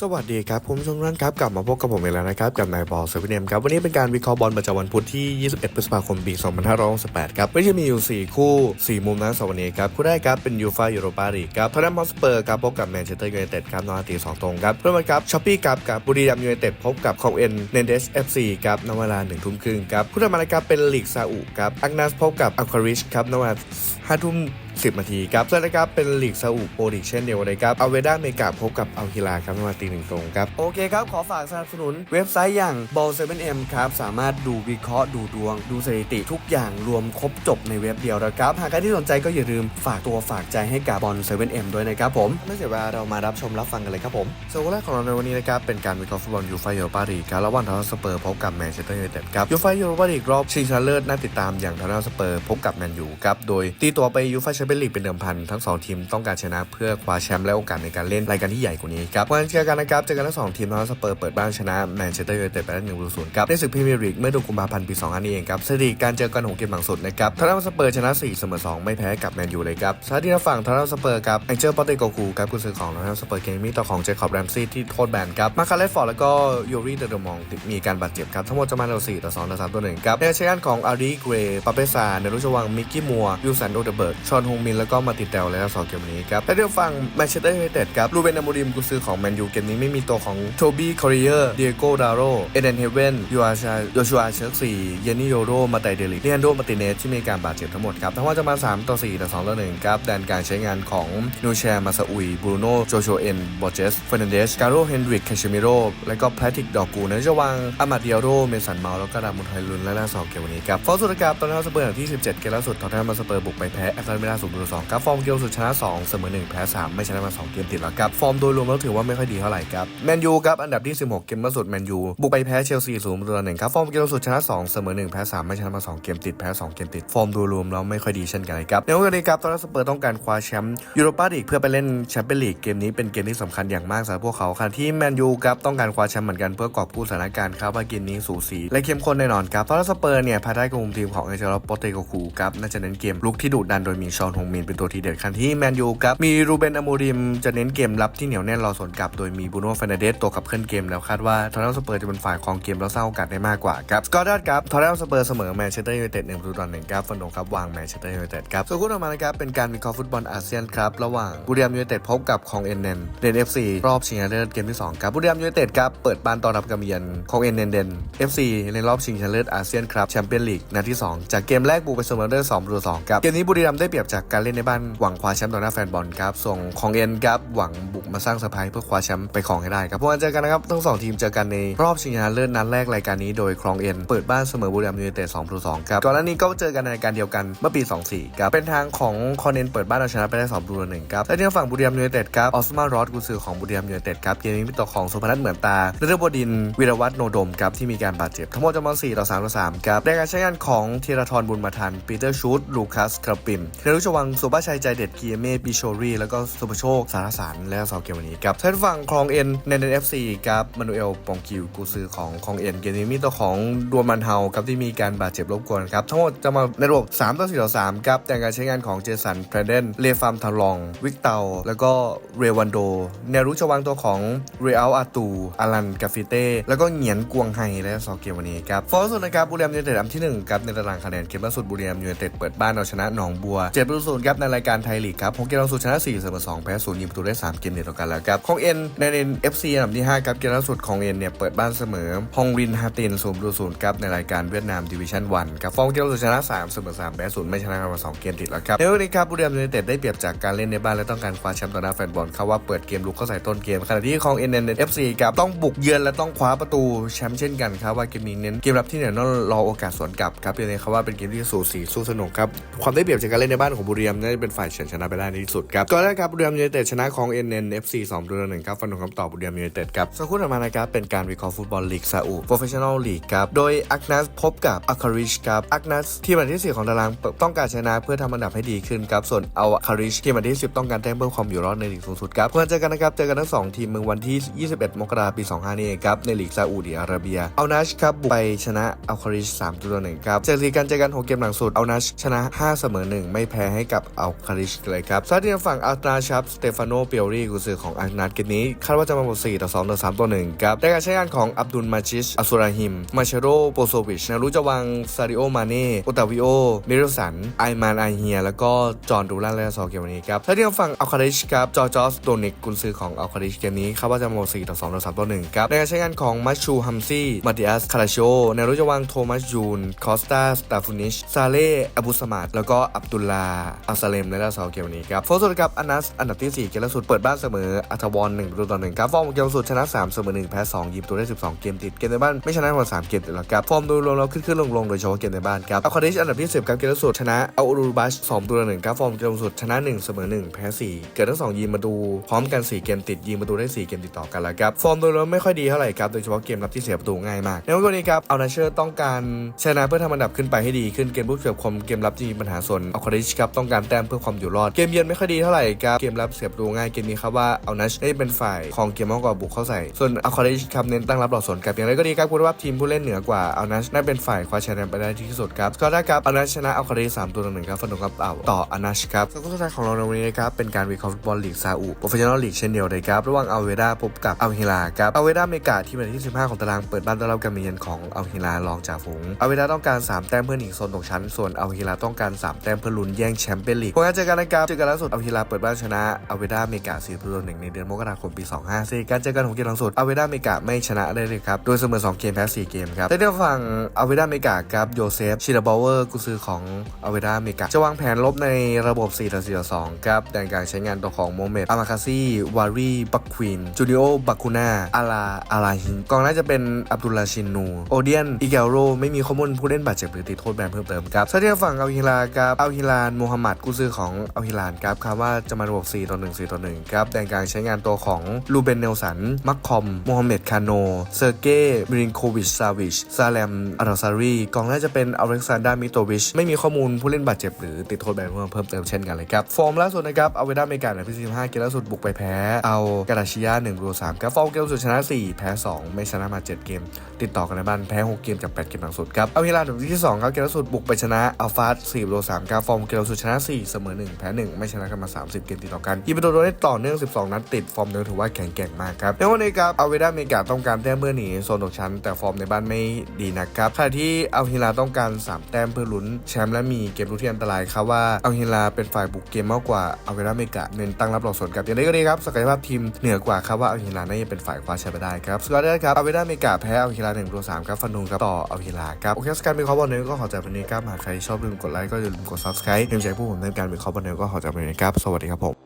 สวัสดีครับคุณผู้ชมท่านครับกลับมาพบกับผมอีกแล้วนะครับกับนายบอลเซเว่นเอ็มครับวันนี้เป็นการวิเคราะห์บอลประจำวันพุธที่ 21 พฤษภาคมปี 2568 ครับวันนี้จะมีอยู่ 4 คู่ 4 มุมนะสำหรับวันนี้ครับคู่แรกครับเป็นยูฟ่ายูโรปาลีกครับทอร์เรมฮอสเปอร์ครับพบกับแมนเชสเตอร์ยูไนเต็ดครับนอนตีสองตรงครับเริ่มกันครับช้อปปี้ครับกับบุรีรัมยูไนเต็ดพบกับคองเอ็นเนเดสเอฟซีครับนเวลาหนึ่งทุ่มครึ่งครับคู่ต่อมาครับเป็นลีกซาอุครับอักนัสพบกับอัลคาริชครับนเวลาห้าทุ่ม 10นาทีครับส่วนนะครับเป็นลีกซาอุโปรลีกเช่นเดียวกันเลยครับเอาเวด้าเมกาพบกับอัลฮิลาครับมาตีหนึ่งตรงครับ โอเคครับ ขอฝากสนับสนุนเว็บไซต์อย่าง ball 7 m ครับ สามารถดูวิเคราะห์ดูดวง ดูสถิติทุกอย่างรวมครบจบในเว็บเดียวนะครับ หากใครที่สนใจก็อย่าลืมฝากตัวฝากใจให้กับบอล7 m ด้วยนะครับผมไม่เสียเวลาเรามารับชมรับฟังกันเลยครับผมส่วนวันแรกของเราในวันนี้นะครับเป็นการวิเคราะห์ฟุตบอลยูฟ่ายูโรปาลีกครับระหว่างทางสเปอร์พบกับแมนเชสเตอร์ยูไนเต็ดครับยูฟ่ายูโรปาลีกรอบชิงชนะเลิศน่าติดตามอย่างทางสเปอร์พบกับแมนยูครับโดยตีตัวไปยูฟ่าแชมเปี้ยนลีกเป็นเดิมพันทั้งสองทีมต้องการชนะเพื่อคว้าแชมป์และโอกาสในการเล่นรายการที่ใหญ่กว่านี้ครับวันเจอกันนะครับเจอกันทั้งสองทีมทางสเปอร์เปิดบ้านชนะแมนเชสเตอร์ยูไนเต็ดไปได้หนึ่งศูนย์ครับในศึกพรีเมียร์ลีกเมื่อเดือนกุมภาพันธ์ปี2 5นี้เองครับสถิติการเจอกันของเกมหลังสุดนะครับทางด้านสเปอร์ชนะ4เสมอ2ไม่แพ้กับแมนยูเลยครับชาที่ทางฝั่งทางด้านสเปอร์ครับแองเจลปอเตโกคูครับกุนซือของทางด้านสเปอร์เกมมี่ต่อของเจคอบแรมซี่ที่โทษแบนครับมาคาเลฟฟอร์ดแล้วก็ยูรีเดอร์มองมีการบาดเจ็บครับทั้งหมดจะมาเรา4ต่อ2ต่อ3ต่อ1ครับในเชียนของอารีเกรปาเปซาเนรุชวังมิกกี้มัวยูสันโอเดเบิร์กชอนโฮงมินแล้วก็มาติเตลและสองเกมนี้ครับและเดี๋ยวฟังแมนเชสเตอร์ยูไนเต็ดครับลูเบนอามูริมกุซือของแมนยูเกมนี้ไม่มีตัวของโทบี้คอริเออร์เดียโก้ดาโรเอเดนเฮเวนยูอาชาโยชัวเชลซีเยนนิโยโรมาไตเดลิเลียนโดมาติเนสที่มีการบาดเจ็บทั้งหมดครับทั้งว่าจะมา 3 ต่อ 4 ต่อ2ต่อ1ครับแดนการใช้งานของนูแชร์มาซาอุยบรูโน่โจโชเอ็นบอเจสเฟรนันเดสการโรเฮนดริกแคชมิโรและก็แพทริกดอกกูเนจะวางอามาเดียโรเมสันเมาแล้วก็ดามุนไฮลุนและล่าสองเกมวันนี้ครับฟอร์สุดครับตอนนี้สเปอร์ที่ 17 เกมล่าสุดทอตแนมาสเปอร์บุกไปแพ้แอตแลนติสูงสองครับฟอร์มเกมสุดชนะ2เสมอ1แพ้3ไม่ชนะมา 2 เกมติดแล้วครับฟอร์มโดยรวมแล้วถือว่าไม่ค่อยดีเท่าไหร่ครับแมนยูครับอันดับที่ 16 เกมล่าสุดแมนยูบุกไปแพ้เชลซีศูนย์ต่อหนึ่งครับฟอร์มเกมล่าสุดชนะ2เสมอ1แพ้3ไม่ชนะมา 2 เกมติดแพ้ 2 เกมติดฟอร์มโดยรวมแล้วไม่ค่อยดีเช่นกันครับในวันนี้ครับตอนนี้สเปอร์ต้องการคว้าแชมป์ยูโรปาลีกเพื่อไปเล่นแชมเปี้ยนลีกเกมนี้เป็นเกมที่สำคัญอย่างมากสำหรับพวกเขาขณะที่แมนยูครับต้องการคว้าแชมป์เหมือนกันเพื่อกอบกู้สถานการณ์ครับว่าเกมนี้สูสีและเข้มข้นแน่นอนครับตอนนี้สเปอร์เนี่ยภายใต้การคุมทีมของเอเจอร์โปเตโกคูครับน่าจะเน้นเกมลุกที่ดุดันโดยมีชอนฮงมินเป็นตัวทีเด็ดขณะที่แมนยูครับ มีรูเบนอโมริมจะเน้นเกมรับที่เหนียวแน่นรอสวนกลับ โดยมีบูโน่เฟรนเดสตัวขับเคลื่อนเกมแล้วคาดว่าทอร์เรลสเปอร์จะเป็นฝ่ายครองเกมแล้วสร้างโอกาสได้มากกว่าครับสกอร์ดัตครับทอร์เรลสเปอร์เสมอแมนเชสเตอร์ยูไนเต็ดหนึ่งประตูต่อหนึ่งครับฟันโดครับวางแมนเชสเตอร์ยูไนเต็ดครับส่วนคู่ต่อมานะครับเป็นการวิเคราะห์ฟุตบอลอาเซียนครับระหว่างบุรีรัมยูไนเต็ดพบกับคองเอ็นเนนเดนเอฟซีรอบชิงชนะเลิศเกมที่สองครับบุรีรัมยูไนเต็ดครับเปิดบ้านต้อนรับกับเยือนคองเอ็นเนนเดนเอฟซีในรอบชิงชนะเลิศอาเซียนครับแชมเปี้ยนลีกนัดที่สองจากเกมแรกบุกไปเสมอด้วยสองประตูสองครับเกมนี้บุรีรัมได้เปรียบจากการเล่นในบ้านหวังคว้าแชมป์ต่อหน้าแฟนบอลครับ ส่งคองเอ็นครับหวังบุกมาสร้างเซอร์ไพรส์เพื่อคว้าแชมป์ไปครองให้ได้ครับพวกเราเจอกันนะครับทั้งสองทีมเจอกันในรอบชิงชนะเลิศนัดแรกรายการนี้โดยครองเอ็นเปิดบ้านเสมอบุรีรัมย์ยูไนเต็ด2ประตู2ครับก่อนหน้านี้ก็เจอกันในรายการเดียวกันเมื่อปี 24ครับเป็นทางของคอนเอ็นเปิดบ้านเอาชนะไปได้2ประตู1ครับและที่ฝั่งบุรีรัมย์ยูไนเต็ดครับออสมารอสกุซือของบุรีรัมย์ยูไนเต็ดครับเกมนี้เป็นตัวของสุพนัทเหมือนตาฤดูบดินวีรวัฒน์โนดมครับที่มีการบาดเจ็บทั้งหมดจำนวน4ต่อ3ต่อ3ครับในการใช้งานของธีรทรบุญมาทันปีเตอร์ชูดลูคัสกระปิมเนรุชวงสุภาชัยใจเด็ดเกียเม่ปิโชรีแล้วก็สุภโชคสารสารและสองเกมวันนี้ครับใช้ฝั่งคลองเอ็นในเดนเอฟซีครับมานูเอลปองกิวกูซือของคลองเอ็นเกมนี้มีตัวของดวมันเฮาครับที่มีการบาดเจ็บรบกวนครับทั้งหมดจะมาในระบบ3ต่อ4ต่อ3ครับแต่การใช้งานของเจสันแพรเดนเลฟามทาลอง วิกเตา แล้วก็เรวันโดเนรุชวังตัวของเรอัลอาตูอารันกาฟิเต้แล้วก็เหงียนกวงไฮและสองเกมวันนี้ครับฟอร์สุดนะครับบุรีรัมย์ยูไนเต็ดอันที่หนึ่งครับในตารางคะแนนเกมล่าสุดบุรีรัมย์ยูไนเต็ดเปิดบ้านเอาชนะหนองบัว7ประตูศูนย์ครับในรายการไทยลีกครับหกเกมล่าสุดชนะ4เสมอ2แพ้0ยิงประตูได้ 3 เกมเดียวกันแล้วครับของเอ็นในเอ็นเอฟซีอันดับที่5ครับเกมล่าสุดของเอ็นเนี่ยเปิดบ้านเสมอฮองรินฮาตินศูนย์ประตูศูนย์ครับในรายการเวียดนามดิวิชั่น1ครับฟองเกมล่าสุดชนะ3เสมอ3แพ้0ไม่ชนะกันมา2เกมติดแล้วครับในวันนี้ครับบุรีรัมย์ยูไนเต็ดได้เปรียบจากการเล่นในบ้านและต้องการคว้าแชมป์ต่อหน้าแฟนบอลเขาว่าเปิดเกมลุกเข้าใส่ต้นเกมขณะที่ของเอ็นเอ็นเอฟซีครับต้องบุกเยือนและต้องคว้าประตูแชมป์เช่นกันครับว่าเกมนี้เน้นเกมรับที่เหนียวแน่นรอโอกาสสวนกลับครับยังไงเขาว่าเป็นเกมที่สูสีสู้สนุกครับความได้เปรียบจากการเล่นในบ้านของบุรีรัมย์น่าจะเป็นฝ่ายเฉือนชนะไปได้ในที่สุดครับก็ได้ครับบุรีรัมย์ยูไนเต็ดชนะของ NNFC 2ประตูต่อหนึ่งครับฟันธงคำตอบบุรีรัมย์ยูไนเต็ดครับสักครู่ต่อมานะครับเป็นการวิเคราะห์ฟุตบอลลีกซาอุ Professional League ครับโดยอักนัสพบกับอัคาริชครับอักนัสทีมอันดับที่4ของตารางต้องการชนะเพื่อทำอันดับให้ดีขึ้นครับส่วนเอาคาริชทีมอันดับที่10ต้องการแต้มเพิ่มความอยู่รอดในลีกสูงสุดครับเพื่อเจอกันนะครับเจอกันทั้งสองทีมเมื่อวันที่ 21 มกราคมปี 25นี้เองครับในลีกซาอุดิอาระเบียเอานัชครับบุกไปชนะอัคาริช3ตัวหนึ่งครับจากสีการเจอกัน6เกมหลังสุดเอานัชชนะ 5 เสมอ 1 ไม่แพ้ให้กับอัลคาริชเลยครับซาที่ทางฝั่งอัลตราชับสเตฟานโนเปียรี่กุนซือของอังนัดเกมนี้คาดว่าจะมาหมด4ต่อ2ต่อ3ต่อ1ครับในการใช้งานของอับดุลมาจิชอัสุราฮิม มาเชโรโปโซวิชนารุจวางซาริโอมาเน่โอตาวิโอเมิเรสันไอมานไอเฮีย แล้วก็จอห์นดูแลนและซอเกมนี้ครับถ้าที่ทางฝั่งอัลคาริชครับจอร์จอสโดนิกกุนซือของอัลคาริชเกมนี้คาดว่าจะมาหมด4ต่อ2ต่อ3ต่อ1ครับในการใช้งานของมัชชูฮัมซี่มาติอัสคาราโชนารุจวางโทมัสยูนคอสตาสตาฟูนิชซาเล่อบุสมาดแล้วก็อับดุลลาอัลซาเลมในด้านเสาเกมนี้ครับโฟร์สุดกับอนัสอันดับที่ 4 เกมล่าสุดเปิดบ้านเสมออัธวร1ประตูต่อ1ครับฟอร์มเกมสุดชนะ3เสมอ1แพ้2ยิงตัวได้ 12 เกมติดเกมในบ้านไม่ชนะกว่า3เกมติดแล้วครับฟอร์มโดยรวมแล้วขึ้นขึ้นลงลงโดยเฉพาะเกมในบ้านครับอัลคาดิชอันดับที่10ครับเกมล่าสุดชนะอัลอูรูบัช2ตัวต่อ1ครับฟอร์มเกมสุดชนะ1เสมอ1แพ้4เกิดทั้ง2ยิงมาดูพร้อมกัน 4 เกมติดยิงประตูได้ 4 เกมติดต่อกันแล้วครับฟอร์มโดยรวมไม่ค่อยดีเท่าไหร่ครับโดยเฉพาะเกมรับที่เสียประตูง่ายมากในวันนี้ครับเอัลนาเชอร์ต้องการชนะเพื่อทำอันดับขึ้นไปให้ดีขึ้นเกมรุกเสียบคมเกมรับจะมีปัญหาส่วนอัลคาดิชครับต้องการแต้มเพื่อความอยู่รอด เกมเยือนไม่ค่อยดีเท่าไหร่ครับ เกมรับเสียประตูง่ายเกมนี้ครับว่าเอัลนาชได้เป็นฝ่ายของเกมมากกว่าบุกเข้าใส่ ส่วนอัลคาดิชครับเน้นตั้งรับหลอดสวนกับอย่างไรก็ดีครับคุณว่าทีมผู้เล่นเหนือกว่าเอัลนาชได้เป็นฝ่ายคว้าชนะไปได้ที่สุดครับก็ได้ครับอัลนาชชนะอัลคาดิชสามตัวหนึ่งครับฟันธงครับเอาต่ออัลนาชครับแล้วก็สุดท้ายของเราในวันนี้นะครับเป็นการวิเคราะห์ฟุตบอลลีกซาอุโปรเฟชชั่นอลลีกเช่นเดียวเลยครับระหว่างอัลเวดาพบกับอัลฮิลาครับอัลเวดาเมกาที่เป็นที่ 15 ของตารางเปิดบ้านต้อนรับการมาเยือนของอัลฮิลารองจาฝูงอัลเวดาต้องการ 3 แต้มเพื่อหนีโซนตกชั้น ส่วนอัลฮิลาต้องการ 3 แต้มเพื่อลุ้นแย่งแชมเปี้ยนลีกผลการเจอกันนะครับเจอกันล่าสุดอัลฮิลาเปิดบ้านชนะอเวดาเมกา4ประตูหนึ่งในเดือนมกราคมปี 25ซึ่งการเจอกันของเกมล่าสุดอเวดาเมกาไม่ชนะได้เลยครับโดยเสมอ 2 เกมแพ้ 4 เกมครับในเรื่องฝั่งอเวดาเมกาครับโยเซฟชิดาบาวเวอร์กุซือของอเวดาเมกาจะวางแผนลบในระบบ4ต่อ4ต่อ2ครับแต่การใช้งานตัวของโมเมดอามาคาซีวารีบักควีนจูดิโอบักคูนาอาลาอาลาฮินกองหน้าจะเป็นอับดุลลาชินนูโอเดียนอิเกลโรไม่มีข้อมูลผู้เล่นบาดเจ็บหรือติดโทษแบนเพิ่มเติมครับส่วนที่ฝั่งอัลฮิลาครับอัลฮิลานมูฮัมหมัดกุซือของอัลฮิลานครับคาดว่าจะมาระบบ4ต่อ1 4ต่อ1ครับแต่การใช้งานตัวของลูเบนเนลสัน มักคอมโมฮัมเหม็ดคาโน เซอร์เก้มิรินโควิช ซาวิช ซาเลมอาราซารีกองหน้าจะเป็นอเล็กซานดรามิโตวิช ไม่มีข้อมูลผู้เล่นบาดเจ็บหรือติดโทษแบนเพิ่มเติมเช่นกันเลยครับ ฟอร์มล่าสุดนะครับเอาเวด้าเมกาในพิซซีห้าเกมล่าสุดบุกไปแพ้ เอากาดาชิยา1รู3ครับฟอร์มเกมล่าสุดชนะ 4 แพ้ 2 ไม่ชนะมา 7 เกม ติดต่อกันในบ้านแพ้ 6 เกมจาก 8 เกมหลังสุดครับเอาเวลาถึงที่ 2 ครับเกมล่าสุดบุกไปชนะอัลฟาส4รู3ครับฟอร์มเกมล่าสุดชนะ 4 เสมอ 1 แพ้ 1 ไม่ชนะกันมา 30 เกมติดต่อกันยิงประตูโดนได้ต่อเนื่อง 12 นัดติด ฟอร์มเดิมถือว่าแข็งแกร่งมากครับในวันนี้ครับอาเวด้าเมกาต้องการแต้มเพื่อหนีโซนตกชั้น แต่ฟอร์มในบ้านไม่ดีนะครับขณะที่อัลฮิลาต้องการ 3 แต้มเพื่อลุ้นแชมป์และมีเกมรุกที่อันตรายครับว่าอัลฮิลาเป็นฝ่ายบุกเกมมากกว่าอเวด้าเมกาเน้นตั้งรับหลอกสวนกับอย่างไรก็ดีครับศักยภาพทีมเหนือกว่าครับว่าอัลฮิลาน่าจะเป็นฝ่ายคว้าแชมป์ไปได้ครับสกอร์ได้ครับอเวด้าเมกาแพ้อัลฮิลา1ตัว3ครับฟันนูครับต่ออัลฮิลาครับโอเคสกายเป็นข้อบอลเนก็ขอใจวันนี้ครับหากใครชอบลืมกดไลค์ก็อย่าลืมกด subscribe ใช้ผู้ผมในการวิเคราะห์บอลเนก็ขอจวันนี้ครับสวัสดีครับผม